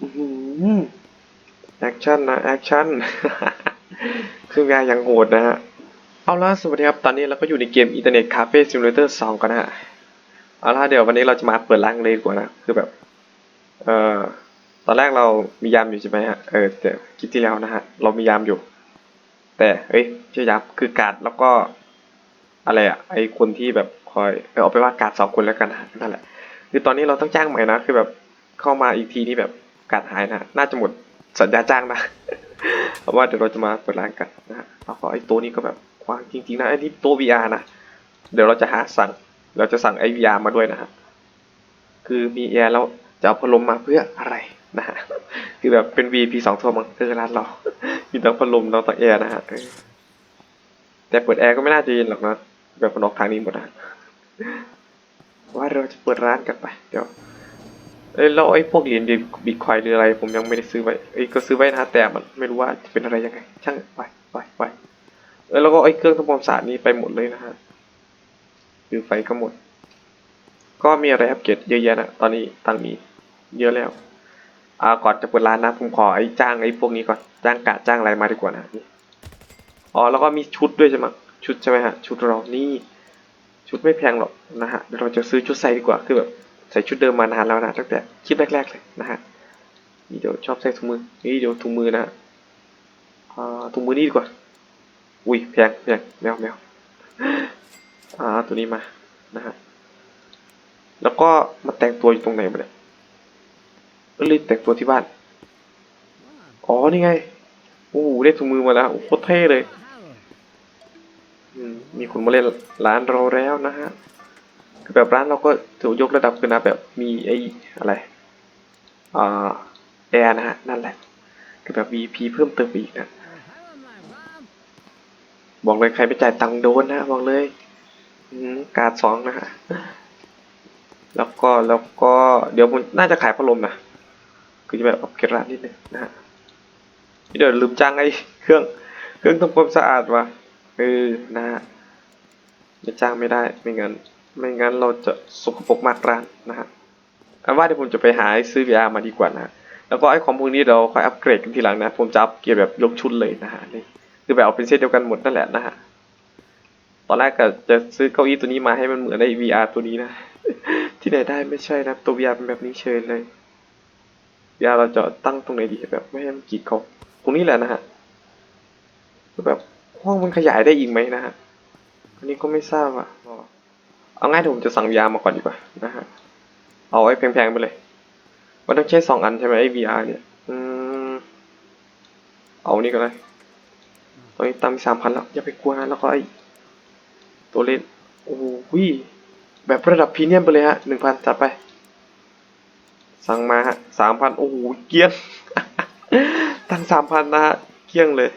อื้อหือแอคชั่นนะแอคชั่นคืองานอย่างโหดนะฮะ เอาล่ะสวัสดีครับ ตอนนี้เราก็อยู่ในเกม Internet Cafe Simulator 2 กันนะฮะ เอาล่ะเดี๋ยววันนี้เราจะมาเปิดร้านเลยดีกว่านะ คือแบบ เอ่อ ตอนแรกเรามียามอยู่ใช่ไหมฮะ เออแต่คลิปที่แล้วนะฮะ เรามียามอยู่ แต่เอ้ยชื่อยามคือการ์ดแล้วก็ อะไรอะไอคนที่แบบคอย เออเอาไปว่าการ์ดสองคนแล้วกันนะนั่นแหละ คือตอนนี้เราต้องจ้างใหม่นะ คือแบบเข้ามาอีกทีนี่แบบ การ์ดหายนะ น่าจะหมดสัญญาจ้างนะเพราะว่าเดี๋ยวเราจะมาเปิดร้านกันนะฮะแล้วก็ไอ้ตัวนี้ก็แบบกว้างจริงๆนะไอ้นี่ตัว VR นะ เดี๋ยวเราจะหาสั่ง เราจะสั่งไอ้ VR มาด้วยนะฮะ คือมีแอร์แล้วจะเอาพัดลมมาเพื่ออะไรนะฮะ คือแบบเป็น VP สองตัวมั้งคือร้านเรา มีทั้งพัดลมแล้วทั้งแอร์นะฮะแต่เปิดแอร์ก็ไม่น่าจะเย็นหรอกนะ แบบมันออกทางนี้หมดนะว่าเราจะเปิดร้านกันไป เดี๋ยว เอ้ยแล้วไอ้พวกเหรียญบิตคอยหรืออะไร ผมยังไม่ได้ซื้อไว้เอ้ยก็ซื้อไว้นะแต่มันไม่รู้ว่าจะเป็นอะไรยังไง ช่างไปไปไปเอ้ยแล้วก็ไอ้เครื่องทำความสะอาดนี้ไปหมดเลยนะฮะคือไฟก็หมด ก็มีอะไรอัปเกรดเยอะแยะนะตอนนี้ตังมีเยอะแล้วอ่าก่อนจะเปิดร้านนะผมขอไอ้จ้างไอ้พวกนี้ก่อนจ้างกะจ้างอะไรมาดีกว่านะนี่อ๋อแล้วก็มีชุดด้วยใช่ไหมชุดใช่ไหมฮะชุดเรานี่ชุดไม่แพงหรอกนะฮะเดี๋ยวเราจะซื้อชุดใส่ดีกว่าคือแบบ ใส่ชุดเดิมมานานแล้วนะตั้งแต่คลิปแรก ๆ เลยนะฮะนี่เดี๋ยวชอบใส่ถุงมือนี่เดี๋ยวถุงมือนะฮะถุงมือนี่ดีกว่า อุ้ยแพงแพงแมวแมวอ่าตัวนี้มานะฮะแล้วก็มาแต่งตัวอยู่ตรงไหนมาเนี่ยเออรีบแต่งตัวที่บ้าน อ๋อ นี่ไง โอ้โหได้ถุงมือมาแล้ว โคตรเท่เลยมมีคนมาเล่นร้านเราแล้วนะฮะ คือแบบร้านเราก็ถือว่ายกระดับขึ้นนะแบบมีไอ้อะไรอ่าแอร์นะฮะนั่นแหละ คือแบบ VP เพิ่มเติมอีกนะบอกเลยใครไม่จ่ายตังค์โดนนะบอกเลยการสองนะฮะแล้วก็แล้วก็เดี๋ยวผมน่าจะขายพัดลมนะคือจะแบบอัปเกรดร้านนิดนึงนะฮะเดี๋ยวลืมจ้างไอ้เครื่องเครื่องทำความสะอาดว่ะเออนะฮะจะจ้างไม่ได้ไม่เงั้น ไม่งั้นเราจะสกปรกมากร้านนะฮะเอาว่าเดี๋ยวผมจะไปหาซื้อ VR มาดีกว่านะฮะแล้วก็ไอ้ของพวกนี้เราค่อยอัปเกรดกันทีหลังนะ ผมจะอัปเกรดแบบยกชุดเลยนะฮะนี่คือแบบเอาเป็นเซตเดียวกันหมดนั่นแหละนะฮะตอนแรกก็จะซื้อเก้าอี้ตัวนี้มาให้มันเหมือนไอ้ VR ตัวนี้นะ ที่ไหนได้ไม่ใช่นะตัว VR เป็นแบบนี้เฉยเลย VR เราจะตั้งตรงไหนดีแบบไม่ให้มันกีดเขาตรงนี้แหละนะฮะคือแบบห้องมันขยายได้อีกไหมนะฮะอันนี้ก็ไม่ทราบอะ เอาง่ายเดี๋ยวผมจะสั่ง VR มาก่อนดีกว่านะฮะ เอาไอ้แพงๆไปเลย มันต้องใช้สองอันใช่ไหมไอ้ VR เนี่ย อืม เอานี่ก็ได้ตอนนี้ตังสามพันแล้ว อย่าไปกลัวนะแล้วก็ไอ้ตัวเล่นโอ้โหแบบระดับพรีเมียมไปเลยฮะหนึ่งพันจัดไป สั่งมาฮะสามพันโอ้โหเกลี้ยง ตั้งสามพันนะฮะ เกลี้ยงเลย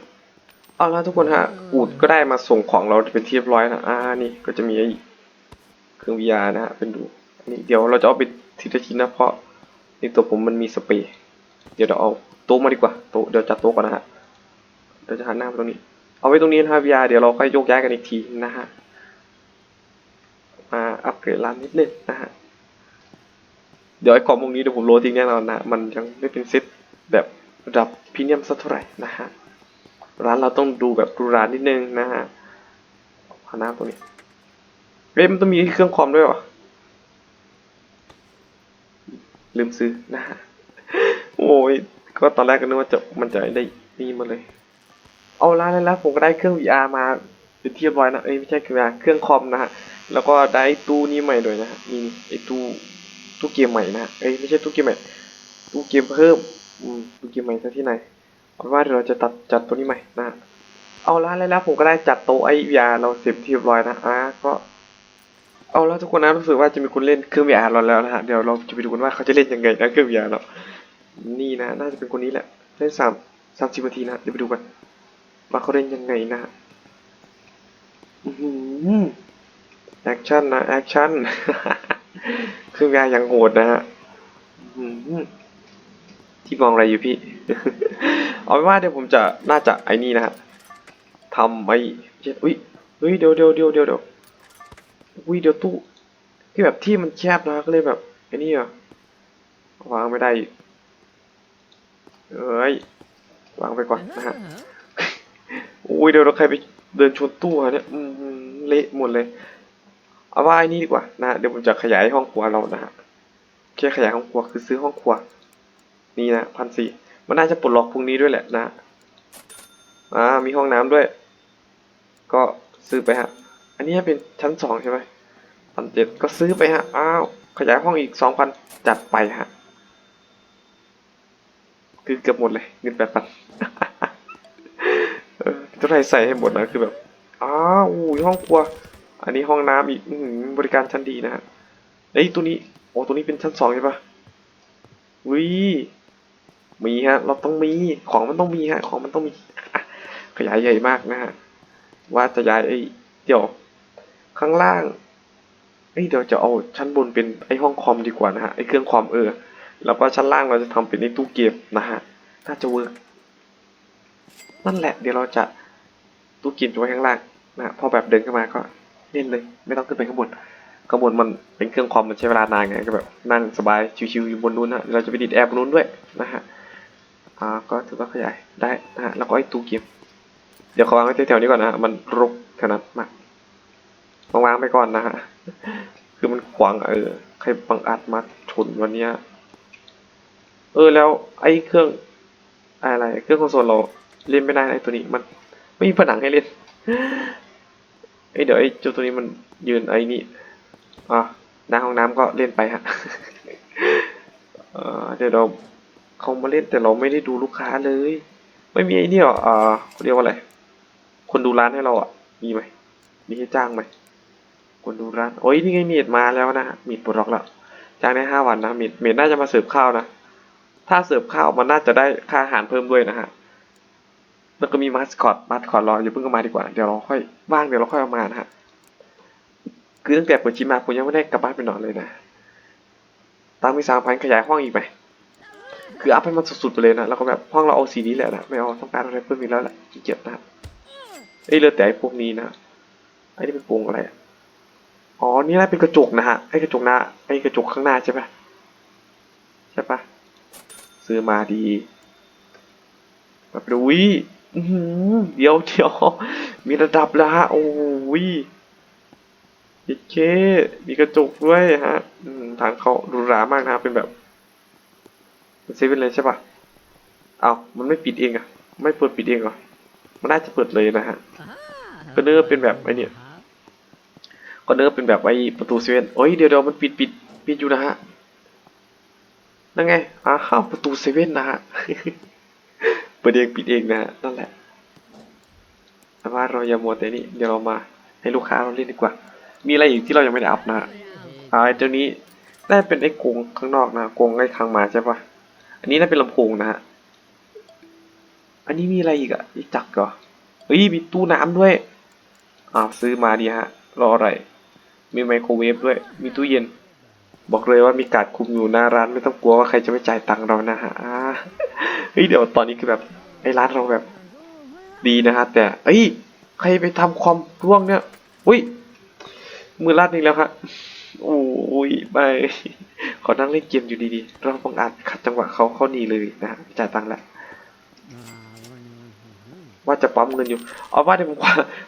เอาละทุกคนฮะอูดก็ได้มาส่งของเราเป็นที่เรียบร้อยนะอ่านี่ก็จะมีไอ้ เครื่อง VR นะฮะเป็นดูอันนี้เดี๋ยวเราจะเอาไปทีละชิ้นนะเพราะในตัวผมมันมีสเปรย์เดี๋ยวเราเอาโต๊ะมาดีกว่าโต๊ะเดี๋ยวจัดโต๊ะก่อนนะฮะเดี๋ยวจะหันหน้ามาตรงนี้ เอาไว้ตรงนี้นะครับ VR เดี๋ยวเราค่อยโยกย้ายกันอีกทีนะฮะมาอัปเกรดร้านนิดนึงนะฮะเดี๋ยวไอ้กล่องพวกนี้เดี๋ยวผมโรยทิ้งแน่นอนนะมันยังไม่เป็นเซตแบบระดับพรีเมียมสักเท่าไหร่นะฮะร้านเราต้องดูแบบดูร้านนิดนึงนะฮะพาน้ำตรงนี้ เว้ยมันต้องมีเครื่องคอมด้วยเหรอลืมซื้อนะโอ้ยก็ตอนแรกก็นึกว่าจะมันจะได้นี่มาเลย เอาละแล้วแล้ว ผมก็ได้เครื่อง VR มาเป็นที่เรียบร้อยนะเอ้ยไม่ใช่เครื่อง VR เครื่องคอมนะฮะแล้วก็ได้ตู้นี้ใหม่ด้วยนะฮะนี่ไอ้ตู้ตู้เกมใหม่นะฮะเอ้ยไม่ใช่ตู้เกมใหม่ตู้เกมเพิ่มอืมตู้เกมใหม่ซะที่ไหนเอาว่าเดี๋ยวเราจะตัดจัดตัวนี้ใหม่นะเอาละแล้วแล้วผมก็ได้จัดโต๊ะไอ้ VR เราเสร็จที่เรียบร้อยนะอะก็ เอาแล้วทุกคนนะรู้สึกว่าจะมีคนเล่นเครื่อง VR เราแล้วนะฮะเดี๋ยวเราจะไปดูกันว่าเขาจะเล่นยังไงนะเครื่อง VR เรานี่นะน่าจะเป็นคนนี้แหละเล่นสามสามสิบนาทีนะเดี๋ยวไปดูกันว่าเขาเล่นยังไงนะฮะอื้อหือแอคชั่นนะแอคชั่นเครื่อง VR อย่างโหดนะฮะที่มองอะไรอยู่พี่ เอาเป็นว่าเดี๋ยวผมจะน่าจะไอ้นี่นะฮะทำไอ้เช่นอุ้ยเฮ้ยเดี๋ยวเดี๋ยวเดี๋ยวเดี๋ยวเดี๋ย วอุ้ยเดี๋ยวตู้ที่แบบที่มันแคบนะก็เลยแบบไอ้นี่อะวางไม่ได้อีกเอ้ยวางไปก่อนนะฮะอุ้ยเดี๋ยวเราใครไปเดินชนตู้อะเนี่ยอืมเละหมดเลย เอาว่าไอ้นี่ดีกว่านะฮะเดี๋ยวผมจะขยายห้องครัวเรานะฮะแค่ขยายห้องครัวคือซื้อห้องครัว นี่นะพันสี่มันน่าจะปลดล็อกพรุ่งนี้ด้วยแหละนะอ่ามีห้องน้ำด้วย ก็ซื้อไปฮะ อันนี้เป็นชั้นสองใช่ไหมพันเจ็ดก็ซื้อไปฮะ อ้าว ขยายห้องอีกสองพันจัดไปฮะ คือเกือบหมดเลยเงินแปดพันเออจะไรใส่ให้หมดนะคือแบบ อ้าวห้องครัว อันนี้ห้องน้ำอีกอืบริการชั้นดีนะฮะเอ้ยตัวนี้ โอ้ตัวนี้เป็นชั้นสองใช่ปะวิมีฮะ เราต้องมี ของมันต้องมีฮะ ของมันต้องมี ขยายใหญ่มากนะฮะ ว่าจะย้ายไอ้เดี๋ยว ข้างล่างเอ้ยเดี๋ยวจะเอาชั้นบนเป็นไอ้ห้องคอมดีกว่านะฮะไอ้เครื่องคอมเออ แล้วก็ชั้นล่างเราจะทำเป็นไอ้ตู้เกมนะฮะน่าจะเวิร์กนั่นแหละเดี๋ยวเราจะตู้เกมจะไว้ข้างล่างนะฮะพอแบบเดินขึ้นมาก็เล่นเลย ไม่ต้องขึ้นไปข้างบนข้างบนมันเป็นเครื่องคอมมันใช้เวลานานไงก็แบบนั่งสบายชิวๆอยู่บนนู้นนะเราจะไปดิดแอร์บนนู้นด้วยนะฮะอ่าก็ถือว่าขยายได้นะฮะแล้วก็ไอ้ตู้เกมเดี๋ยวขอวางไว้แถวๆนี้ก่อนนะฮะมันรกขนาดมาก วางไปก่อนนะฮะ คือมันขวางเออ ใครบังอาจมาชนวันเนี้ย เออแล้วไอ้เครื่องอะไร เครื่องคอนโซลเราเล่นไม่ได้ไอ้ตัวนี้มันไม่มีผนังให้เล่นเอ้เดี๋ยวไอ้เจ้าตัวนี้มันยืนไอ้นี่อะหน้าห้องน้ำก็เล่นไปฮะเออเดี๋ยวเราเขามาเล่นแต่เราไม่ได้ดูลูกค้าเลย ไม่มีไอ้นี่หรออ่าเขาเรียกว่าอะไร คนดูร้านให้เราอะ มีไหมมีให้จ้างไหม คนดูร้านโอ้ยนี่ไงเมดมาแล้วนะฮะเมดปลดล็อกแล้วจ้างได้ห้าวันนะเมดเมดน่าจะมาเสิร์ฟข้าวนะ ถ้าเสิร์ฟข้าวมันน่าจะได้ค่าอาหารเพิ่มด้วยนะฮะแล้วก็มีมาสคอตมาสคอตรออย่าเพิ่งเอามาดีกว่า เดี๋ยวเราค่อยว่างเดี๋ยวเราค่อยเอามานะฮะคือตั้งแต่เปิดชิมมาผมยังไม่ได้กลับบ้านไปนอนเลยนะตังมีสามพันขยายห้องอีกไหมคืออัพให้มันสุดๆไปเลยนะแล้วก็แบบห้องเราเอาสีนี้แหละนะไม่เอาต้องการอะไรเพิ่มอีกแล้วแหละขี้เกียจนะครับเอ้ยเหลือแต่ไอ้พวกนี้นะไอ้นี่เป็นปรงอะไรอะ อ๋อ นี่น่าเป็นกระจกนะฮะ ไอ้กระจกหน้า ไอ้กระจกข้างหน้าใช่ปะใช่ปะซื้อมาดีแบบดูวิอื้อหือเดี๋ยวเดี๋ยวมีระดับแล้วฮะ โอ้วิโอเค มีกระจกด้วยฮะอืมทางเขาหรูหรามากนะครับเป็นแบบเป็นเซเว่นเลยใช่ปะเอามันไม่ปิดเองอะไม่เปิดปิดเองเหรอ มันน่าจะเปิดเลยนะฮะก็เนื้อเป็นแบบไอ้เนี่ย ก็เนื้อเป็นแบบไอ้ประตูเซเว่นโอ้ยเดี๋ยวเดี๋ยวมันปิดปิดปิดอยู่นะฮะนั่นไงอ้าวประตูเซเว่นนะฮะเปิดเองปิดเองนะฮะนั่นแหละแต่ว่าเราอย่ามัวแต่นี่เดี๋ยวเรามาให้ลูกค้าเราเล่นดีกว่า มีอะไรอีกที่เรายังไม่ได้อัพนะฮะอ่าไอ้ตัวนี้น่าจะเป็นไอ้กงข้างนอกนะกงไอ้ข้างมาใช่ปะอันนี้น่าเป็นลำโพงนะฮะอันนี้มีอะไรอีกอะมีจักรเหรอเฮ้ยมีตู้น้ำด้วยอ้าวซื้อมาดีฮะรออะไร มีไมโครเวฟด้วย มีตู้เย็น บอกเลยว่ามีการดคุมอยู่หน้าร้านไม่ต้องกลัวว่าใครจะไม่จ่ายตังค์เรานะฮะเฮ้ยเดี๋ยวตอนนี้คือแบบไอ้ร้านเราแบบ ดีนะฮะแต่เอ้ยใครไปทำความร่วงเนี่ยอุ้ยมือลาดอีกแล้วครับโอ้ยไปขอนั่งเล่นเกมอยู่ดีๆเราบังอาจขัดจังหวะเขาเขาหนีเลยนะฮะจ่ายตังค์แล้วว่าจะปั๊มเงินอยู่ เอาว่าเดี๋ยวผม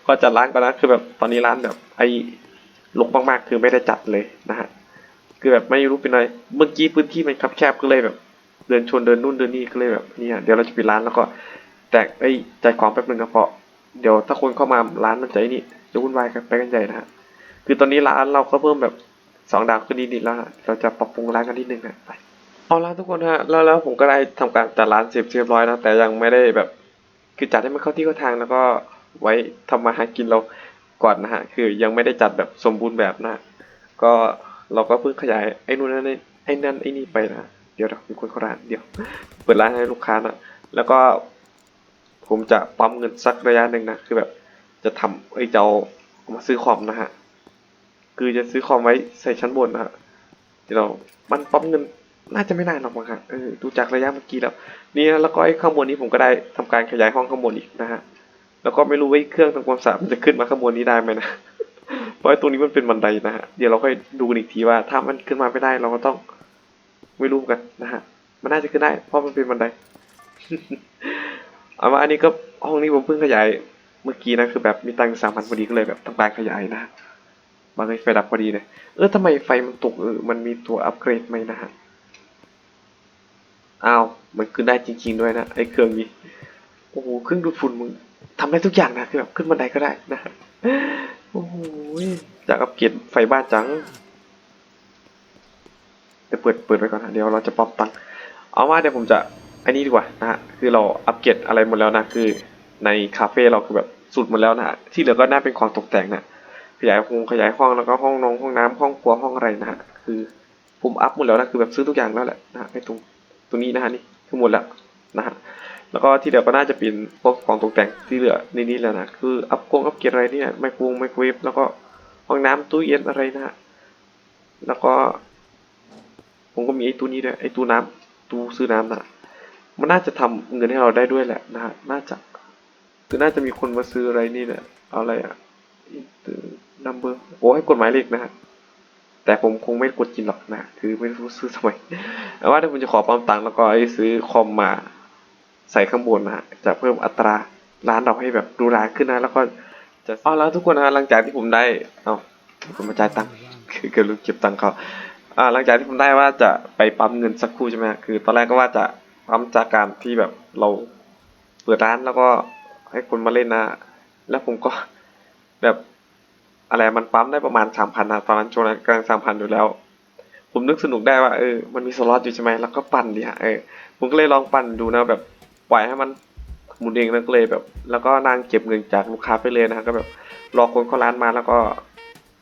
ขอจัดร้านก่อนนะ คือแบบตอนนี้ร้านแบบไอ ลกมากๆ คือไม่ได้จัดเลยนะฮะคือแบบไม่รู้เป็นอะไรเมื่อกี้พื้นที่มันคับแคบก็เลยแบบ เดินชนเดินนู่นเดินนี่ก็เลยแบบเนี่ยเดี๋ยวเราจะปิดร้านแล้วก็ แตกไอ้ใจายของแป๊บนึงนะเพราะเดี๋ยวถ้าคนเข้ามาร้านมันจะนี่จะวุ่นวายกันไปกันใหญ่นะฮะคือตอนนี้ร้านเราก็เพิ่มแบบสองดาวขึ้นนิดๆแล้วฮะเราจะปรับปรุงร้านกันนิดนึงฮะไปเอาละทุกคนฮะแล้วแล้วผมก็ได้ทำการจัดร้านเสร็จเรียบร้อยนะแต่ยังไม่ได้แบบ คือจัดให้มันเข้าที่เข้าทางแล้วก็ไว้ทำมาหากินเรา ก่อนนะฮะ คือยังไม่ได้จัดแบบสมบูรณ์แบบนะ ก็เราก็เพิ่งขยายไอ้นู่นนั่นไอ้นั่นไอ้นี่ไปนะ เดี๋ยวเดี๋ยวมีคนเขาร้านเดี๋ยว เปิดร้านให้ลูกค้านะ แล้วก็ ผมจะปั๊มเงินสักระยะหนึ่งนะ คือแบบจะทำไอ้ยจะเอามาซื้อคอมนะฮะ คือจะซื้อคอมไว้ใส่ชั้นบนนะฮะเดี๋ยวเรา มันปั๊มเงินน่าจะไม่นานหรอกมั้งฮะเออดูจากระยะเมื่อกี้แล้ว นี่แล้วก็ไอ้ข้างบนนี้ผมก็ได้ทำการขยายห้องข้างบนอีกนะฮะ แล้วก็ไม่รู้ว่าไอ้เครื่องทำความสะอาดมันจะขึ้นมาข้างบนนี้ได้ไหมนะ เพราะไอ้ตรงนี้มันเป็นบันไดนะฮะ เดี๋ยวเราค่อยดูกันอีกทีว่าถ้ามันขึ้นมาไม่ได้เราก็ต้องไม่รู้กันนะฮะ มันน่าจะขึ้นได้ เพราะมันเป็นบันได เอาว่าอันนี้ก็ห้องนี้ผมเพิ่งขยายเมื่อกี้นะคือแบบมีตังสามพันพอดีก็เลยแบบต้องการขยายนะมาเลยไฟดับพอดีเลย เออทำไมไฟมันตกเออมันมีตัวอัปเกรดไหมนะฮะอ้าวมันขึ้นได้จริง ๆด้วยนะไอ้เครื่องนี้ โอ้โหเครื่องดูดฝุ่นมึง ทำได้ทุกอย่างนะคือแบบขึ้นบันไดก็ได้นะโอ้โหอยากอัปเกรดไฟบ้านจังเดี๋ยวเปิดเปิดไว้ก่อนนะเดี๋ยวเราจะป๊อปตังค์เอาว่าเดี๋ยวผมจะอันนี้ดีกว่านะฮะคือเราอัปเกรดอะไรหมดแล้วนะคือในคาเฟ่เราคือแบบสุดหมดแล้วนะฮะที่เหลือก็น่าเป็นของตกแต่งนะขยายห้องขยายห้องแล้วก็ห้องนงห้องน้ำห้องครัวห้องอะไรนะฮะคือผมอัพหมดแล้วนะคือแบบซื้อทุกอย่างแล้วแหละนะฮะไอ้ตรงตรงนี้นะฮะนี่คือหมดแล้วนะฮะ แล้วก็ที่เหลือก็น่าจะเป็นพวกของตกแต่งที่เหลือในนี้แหล้วนะคืออัพกงอัพเกรดอะไรเนี่ยไมโครไมโครเวฟแล้วก็ห้องน้ำตู้เย็นอะไรนะฮะแล้วก็ ผมก็มีไอ้ตู้นี้ด้วยไอ้ตู้น้ำตู้ซื้อน้ำนะมันน่าจะทำเงินให้เราได้ด้วยแหละนะฮะน่าจะคือน่าจะมีคนมาซื้ออะไรนี่แหละเอาอะไรอะนัมเบอร์โอ้ให้กดหมายเลขนะฮะแต่ผมคงไม่กดกินหรอกนะ คือไม่รู้ซื้อทำไมแต่ว่าถ้าผมจะขอปั๊มตังค์แล้วก็ไอ้ซื้อคอมมา ใส่ข้างบนนะจะเพิ่มอัตราร้านเราให้แบบดูร้านขึ้นนะแล้วก็จะเอาแล้วทุกคนนะหลังจากที่ผมได้เอาผมมาจ่ายตังค์คือเกิดลืมเก็บตังค์เขาอ่าหลังจากที่ผมได้ว่าจะไปปั๊มเงินสักครู่ใช่ไหมคือ ตอนแรกก็ว่าจะปั๊มจากการที่แบบเราเปิดร้านแล้วก็ให้คนมาเล่นนะ แล้วผมก็แบบอะไรมันปั๊มได้ประมาณสามพันนะตอนนั้นช่วงนั้นกำลังสามพันอยู่แล้ว ผมนึกสนุกได้ว่าเออมันมีสล็อตอยู่ใช่ไหมแล้วก็ปั่นดิฮะเออผมก็เลยลองปั่นดูนะแบบ ปล่อยให้มันหมุนเองแล้วก็เลยแบบ แล้วก็นั่งเก็บเงินจากลูกค้าไปเลยนะฮะก็แบบรอคนเข้าร้านมาแล้วก็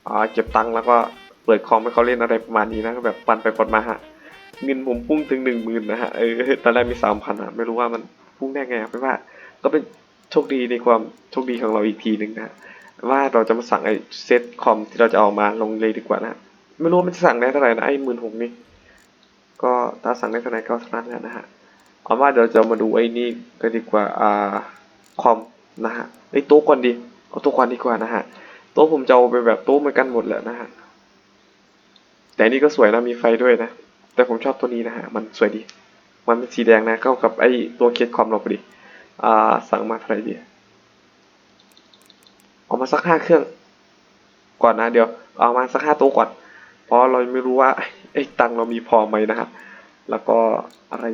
อ่าเก็บตังค์แล้วก็เปิดคอมให้เขาเล่นอะไรประมาณนี้นะก็แบบปั่นไปปันมาฮะเงินผมพุ่งถึงหนึ่งหมื่นนะฮะเออตอนแรกมีสามพันอะไม่รู้ว่ามันพุ่งได้ไงไม่ว่า ก็เป็นโชคดีในความโชคดีของเราอีกทีหนึ่งนะว่าเราจะมาสั่งไอ้เซตคอมที่เราจะเอามาลงเลยดีกว่านะไม่รู้มันจะสั่งได้เท่าไหร่นะไอ้หมื่นหกนี่ก็ถ้าสั่งได้เท่าไหร่ก็เท่านั้นแหละนะฮะ เอาว่าเดี๋ยวจะมาดูไอ้นี่กันดีกว่าอ่าคอมนะฮะไอ้โต๊ะก่อนดีเอาโต๊ะก่อนดีกว่านะฮะโต๊ะผมจะเอาไปแบบโต๊ะเหมือนกันหมดแหละนะฮะแต่นี่ก็สวยนะมีไฟด้วยนะ แต่ผมชอบตัวนี้นะฮะมันสวยดี มันเป็นสีแดงนะเข้ากับไอ้ตัวเคสคอมเราพอดีอ่าสั่งมาเท่าไหร่ดีเอามาสักห้าเครื่อง ก่อนนะเดี๋ยวเอามาสักห้าตู้ก่อน เพราะเราไม่รู้ว่าไอ้ตังเรามีพอไหมนะครับแล้วก็อะไร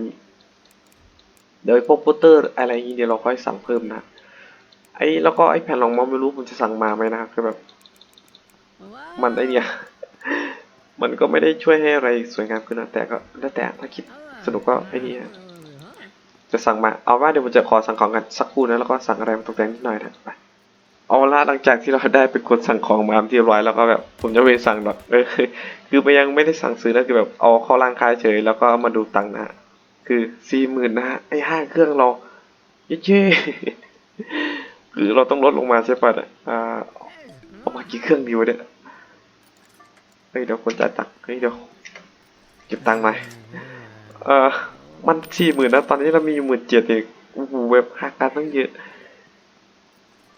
เดี๋ยวพวกโปสเตอร์อะไรอย่างงี้เดี๋ยวเราค่อยสั่งเพิ่มนะไอ้แล้วก็ไอ้แผ่นรองเมาส์ไม่รู้ผมจะสั่งมาไหมนะครับคือแบบ มันไอเนี่ย มันก็ไม่ได้ช่วยให้อะไรสวยงามขึ้นนะแต่ก็แล้วแต่ถ้าคิดสนุกก็ไอ้นี่ฮะจะสั่งมาเอาว่าเดี๋ยวผมจะขอสั่งของกันสักครู่นะแล้วก็สั่งอะไรมาตกแต่งนิดหน่อยนะไปเอาละหลังจากที่เราได้เป็นคนสั่งของมาที่ร้อยแล้วก็แบบผมจะไม่สั่งหรอกคือไปยังไม่ได้สั่งซื้อนะคือแบบเอาเข้าร่างกายเฉยแล้วก็เอามาดูตังค์นะฮะ คือสี่หมื่นนะฮะไอ้ห้าเครื่องเราเย้ๆคือเราต้องลดลงมาใช่ปะเนี่ยอ่าเอามากี่เครื่องดีวะเนี่ยเฮ้ยเดี๋ยวคนจ่ายตังค์เฮ้ยเดี๋ยวเก็บตังค์หน่อยเออมันสี่หมื่นนะตอนนี้เรามีอยู่หมื่นเจ็ดเองโอ้โหเว็บหักกันตั้งเยอะ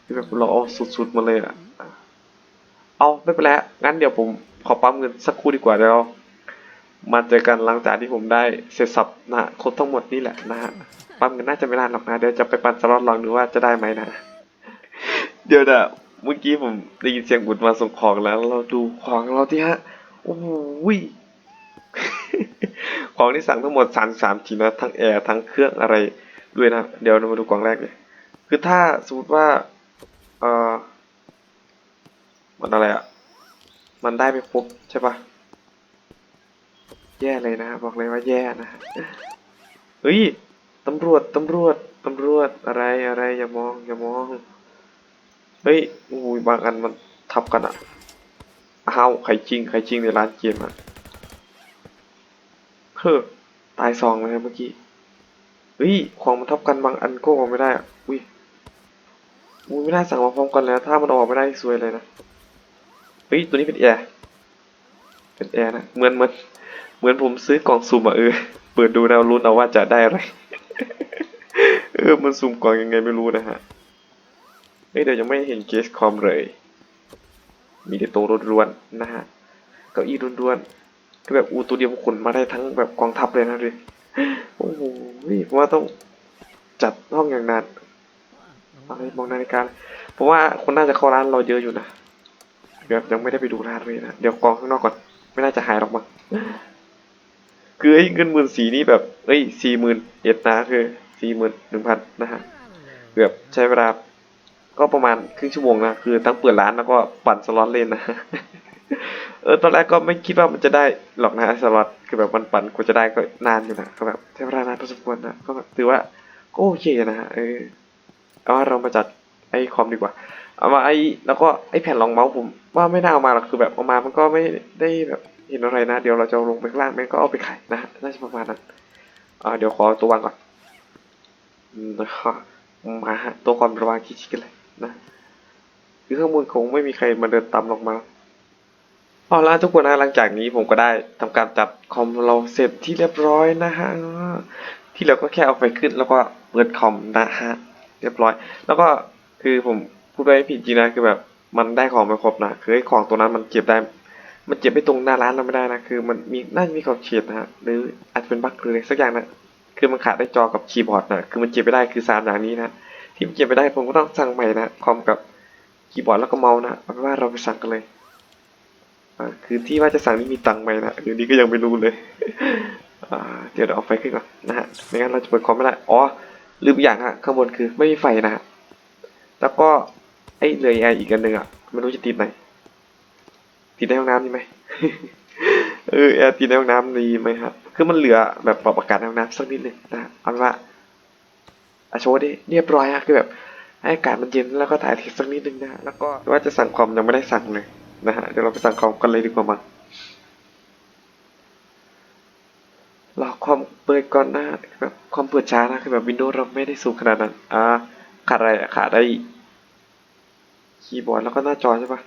คือแบบเราเอาสุดๆมาเลยอะเอาไม่เป็นไรงั้นเดี๋ยวผมขอปั๊มเงินสักครู่ดีกว่าเดี๋ยว มาเจอกันหลังจากที่ผมได้เสร็จสับนะครบทั้งหมดนี่แหละนะฮะปั๊มเงินน่าจะไม่นานหรอกนะเดี๋ยวจะไปปั่นสล็อตลองดูว่าจะได้ไหมนะ เดี๋ยวนะเมื่อกี้ผมได้ยินเสียงบุตรมาส่งของแล้ว เราดูของเราที่ฮะโอ้โหยของที่สั่งทั้งหมดสามสามชิ้นนะทั้งแอร์ทั้งเครื่องอะไรด้วยนะ เดี๋ยวเรามาดูกล่องแรกเลย คือถ้าสมมติว่าเออมันอะไรอะมันได้ไม่ครบใช่ปะ แย่เลยนะบอกเลยว่าแย่นะเฮ้ยตำรวจตำรวจตำรวจอะไรอะไรอย่ามองอย่ามองเฮ้ยอุ้ยบางอันมันทับกันอะอ้าวใครจริงใครจริงในร้านเกมอะเฮ้อตายซองเลยเมื่อกี้เฮ้ยของมันทับกันบางอันก็ออกไม่ได้อะอุ้ยอุ้ยไม่น่าสั่งมาพร้อมกันแล้ว ถ้ามันออกไม่ได้ซวยเลยนะเฮ้ยตัวนี้เป็นแอร์เป็นแอร์นะเหมือนเหมือน เหมือนผมซื้อกล่องสุ่มอะเออ เปิดดูแล้วรุ้นเอาว่าจะได้อะไร เออ มันสุ่มกล่องยังไงไม่รู้นะฮะเฮ้ยเดี๋ยวยังไม่เห็นเกสคอมเลย มีแต่โตวร้วนๆนะฮะ เก้าอี้ร้วนๆก็แบบอูตัวเดียวขนมาได้ทั้งแบบกองทัพเลยนะดิโอ้โหผมว่าต้องจัดห้องอย่างนานอะไรมองนาฬิกาเพราะว่าคนน่าจะเข้าร้านเราเยอะอยู่นะแบบยังไม่ได้ไปดูร้านเลยนะ เดี๋ยวกองข้างนอกก่อน ไม่น่าจะหายหรอกมั้ง คือไอ้เงินหมื่นสีนี่แบบเอ้ยสี่หมื่นเอ็ดนะคือสี่หมื่นหนึ่งพันนะฮะเกือบใช้เวลาก็ประมาณครึ่งชั่วโมงนะคือทั้งเปิดร้านแล้วก็ปั่นสล็อตเล่นนะเออตอนแรกก็ไม่คิดว่ามันจะได้หรอกนะสล็อตคือแบบมันปั่นกว่าจะได้ก็นานอยู่นะก็แบบใช้เวลานานพอสมควรนะก็แบบถือว่าก็โอเคนะฮะเออเอาว่าเรามาจัดไอ้คอมดีกว่าเอามาไอ้แล้วก็ไอ้แผ่นรองเมาส์ผมว่าไม่น่าเอามาหรอกคือแบบเอามามันก็ไม่ได้แบบ เห็นอะไรนะ เดี๋ยวเราจะลงไปข้างล่างแม่งก็เอาไปขายนะฮะน่าจะประมาณนั้นอ่าเดี๋ยวขอตัววางก่อนมนะครับมาฮะตัวความระวางคิดๆกันเลยนะคือข้างบนคงไม่มีใครมาเดินตามลงมาเอาละทุกคนนะหลังจากนี้ผมก็ได้ทำการจัดคอมเราเสร็จที่เรียบร้อยนะฮะที่เหลือก็แค่เอาไฟขึ้น แล้วก็เปิดคอมนะฮะเรียบร้อย แล้วก็คือผมพูดไปไม่ผิดจริงนะคือแบบมันได้ของไม่ครบนะคือไอ้ของตัวนั้นมันเก็บได้ มันเก็บไม่ตรงหน้าร้านเราไม่ได้นะคือ มันมีน่าจะมีขอบเขตนะฮะหรืออาจจะเป็นบั๊กหรืออะไรสักอย่างนะคือมันขาดได้จอกับคีย์บอร์ดนะคือมันเก็บไม่ได้คือสามอย่างนี้นะที่มันเก็บไม่ได้ผมก็ต้องสั่งใหม่นะคอมกับคีย์บอร์ดแล้วก็เมาส์นะเอาเป็นว่าเราไปสั่งกันเลยอ่าคือที่ว่าจะสั่งนี่มีตังค์ไหมนะเดี๋ยวนี้ก็ยังไม่รู้เลยอ่าเดี๋ยวเดี๋ยวเอาไฟขึ้นก่อนนะฮะไม่งั้นเราจะเปิดคอมไม่ได้อ๋อลืมอย่างฮะข้างบนคือไม่มีไฟนะฮะแล้วก็ไอ้เหลยแอร์อีกอันหนึ่งอะไม่รู้จะติดไหน ติดในห้องน้ำดีไหมเออแอร์ติดในห้องน้ำดีไหมครับ คือมันเหลือแบบปรับอากาศในห้องน้ำสักนิดหนึ่งนะเอาเป็นว่าอาโชว์ดิเรียบร้อยฮะคือแบบให้อากาศมันเย็นแล้วก็ถ่ายทสักนิดหนึงนะแล้วก็ว่าจะสั่งคอมยังไม่ได้สั่งเลยนะฮะเดี๋ยวเราไปสั่งคอมกันเลยดีกว่ามั้งรอคอมเปิดก่อนนะแบบคอมเปิดช้านะคือแบบวินโดว์เราไม่ได้สูงขนาดนั้นอ่าขาดอะไรอะขาดได้คีย์บอร์ดแล้วก็หน้าจอใช่ปะ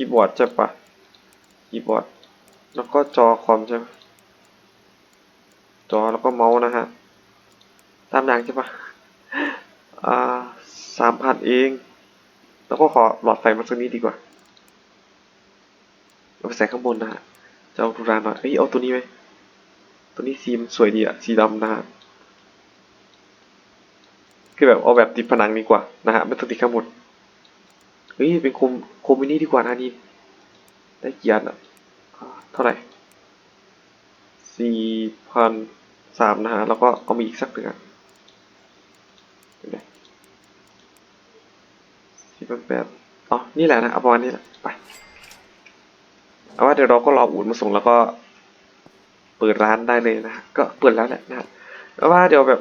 คีย์บอร์ดใช่ปะคีย์บอร์ด แล้วก็จอคอมใช่ปะจอแล้วก็เมาส์นะฮะ ตามอย่างใช่ปะอ่าสามพันเอง แล้วก็ขอหลอดไฟมาสักนิดดีกว่าเอาไปใส่ข้างบนนะฮะ จะเอาดูรานหน่อย เอ้ย เอาตัวนี้ไหม ตัวนี้สีมันสวยดีอะสีดำนะฮะคือแบบเอาแบบติดผนังดีกว่านะฮะไม่ต้องติดข้างบน เฮ้ยเป็นโคมโคมมินิดีกว่านะนี่ได้กี่อันอะอ่าเท่าไหร่สี่พันสามนะฮะแล้วก็เอามาอีกสักหนึ่งอันสี่พันแปดอ๋อนี่แหละนะเอาประมาณนี้แหละไปเอาว่าเดี๋ยวเราก็รออูดมาส่งแล้วก็เปิดร้านได้เลยนะก็เปิดแล้วแหละนะแล้วว่าเดี๋ยวแบบ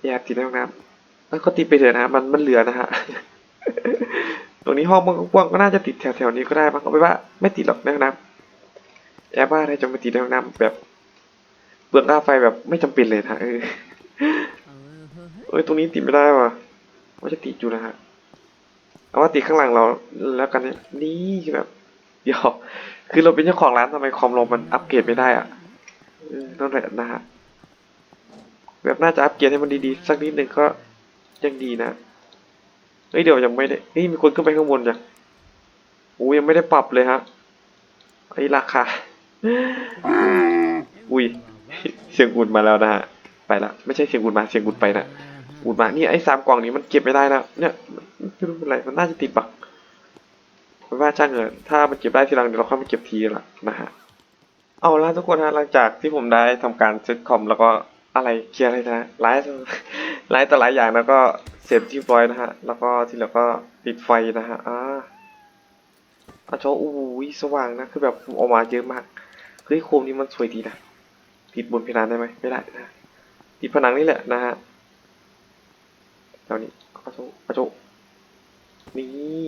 แอบติดในห้องน้ำแล้วก็ติดไปเถอะนะมันมันเหลือนะฮะ ตรงนี้ห้องมันกว้างก็น่าจะติดแถวๆนี้ก็ได้มั้งเอาไปนว่าไม่ติดหรอกในห้องน้ำแอบว่าอะไรจะมาติดในห้องน้ำแบบเปลืองค่าไฟแบบไม่จำเป็นเลยนะเออเอ้ยตรงนี้ติดไม่ได้ว่ะว่าจะติดอยู่นะฮะเอาว่าติดข้างหลังเราแล้วกันเนี่ยนี่แบบเดี๋ยวคือเราเป็นเจ้าของร้านทำไมคอมเรามันอัปเกรดไม่ได้อะเออนั่นแหละนะฮะแบบน่าจะอัปเกรดให้มันดีๆ สักนิดหนึ่งก็ยังดีนะ เฮ้ยเดี๋ยวยังไม่ได้เฮ้ยมีคนขึ้นไปข้างบนยังโอ้ยังไม่ได้ปรับเลยฮะไอ้ราคา อุ้ย เสียงอุ่นมาแล้วนะฮะ ไปละ ไม่ใช่เสียงอุ่นมา เสียงอุ่นไปนะอูดมา นี่ไอ้สามกล่องนี้มันเก็บไม่ได้นะเนี่ยไม่รู้เป็นไร มันน่าจะติดบักเพราะว่าช่างเถอะถ้ามันเก็บได้ทีหลังเดี๋ยวเราค่อยมาเก็บทีละนะฮะ เอาละทุกคนฮะ หลังจากที่ผมได้ทำการเซตคอมแล้วก็อะไรเคลียร์อะไรนะไลฟ์ ไลฟ์แต่หลายอย่างแล้วก็เสร็จที่ร้อยนะฮะ แล้วก็ที่เหลือก็ปิดไฟนะฮะอ่าอาจออู้ยสว่างนะ คือแบบออกมาเยอะมาก เฮ้ยโคมนี้มันสวยดีนะติดบนเพดานได้ไหมไม่ได้นะติดผนังนี่แหละนะฮะแถวนี้กระโจกระโจนี่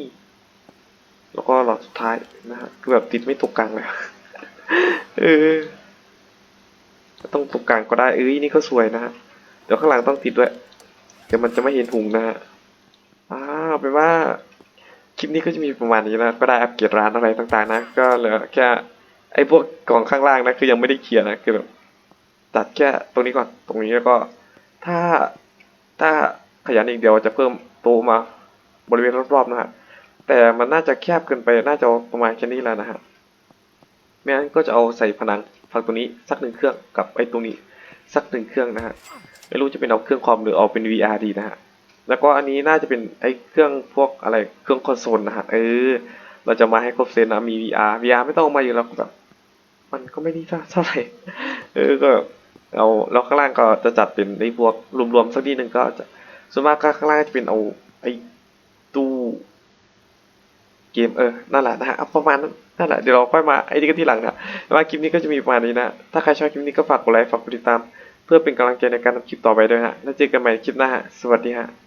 แล้วก็หลอดสุดท้ายนะฮะ คือแบบติดไม่ตกกลางเลย เออ ต้องตกกลางก็ได้ เอ้ยนี่ก็สวยนะฮะ เดี๋ยวข้างหลังต้องติดด้วยเดี๋ยวมันจะไม่เห็นถุงนะฮะอ้าวเป็นว่าคลิปนี้ก็จะมีประมาณนี้นะก็ได้อัปเกรดร้านอะไรต่างๆนะ ก็เหลือแค่ไอ้พวกกล่องข้างล่างนะคือยังไม่ได้เคลียร์นะคือแบบตัดแค่ตรงนี้ก่อนตรงนี้แล้วก็ ถ้าถ้าขยันอีกเดียวจะเพิ่มโต๊ะมาบริเวณรอบๆนะฮะแต่มันน่าจะแคบเกินไปน่าจะประมาณแค่นี้แล้วนะฮะไม่งั้นก็จะเอาใส่ผนังฝั่งตรงนี้สักหนึ่งเครื่องกับไอ้ตรงนี้สักหนึ่งเครื่องนะฮะ ไม่รู้จะเป็นเอาเครื่องคอมหรือเอาเป็น VR ดีนะฮะ แล้วก็อันนี้น่าจะเป็นไอ้เครื่องพวกอะไรเครื่องคอนโซลนะฮะ เออ เราจะมาให้ครบเซตนะมี VR VR ไม่ต้องมาอยู่แล้วแบบมันก็ไม่ได้เท่าไหร่เออก็เอาแล้วข้างล่างก็จะจัดเป็นในพวกรวมๆสักนิดหนึ่งก็จะส่วนมากก็ข้างล่างจะเป็นเอาไอ้ตู้เกมเออ นั่นแหละนะฮะประมาณนั้นนั่นแหละ เดี๋ยวเราค่อยมาไอ้นี่กันทีหลังนะแต่ว่าคลิปนี้ก็จะมีประมาณนี้นะ ถ้าใครชอบคลิปนี้ก็ฝากกดไลค์ ฝากกดติดตาม เพื่อเป็นกำลังใจในการทำคลิปต่อไปด้วยฮะ แล้วเจอกันใหม่คลิปหน้าฮะ สวัสดีฮะ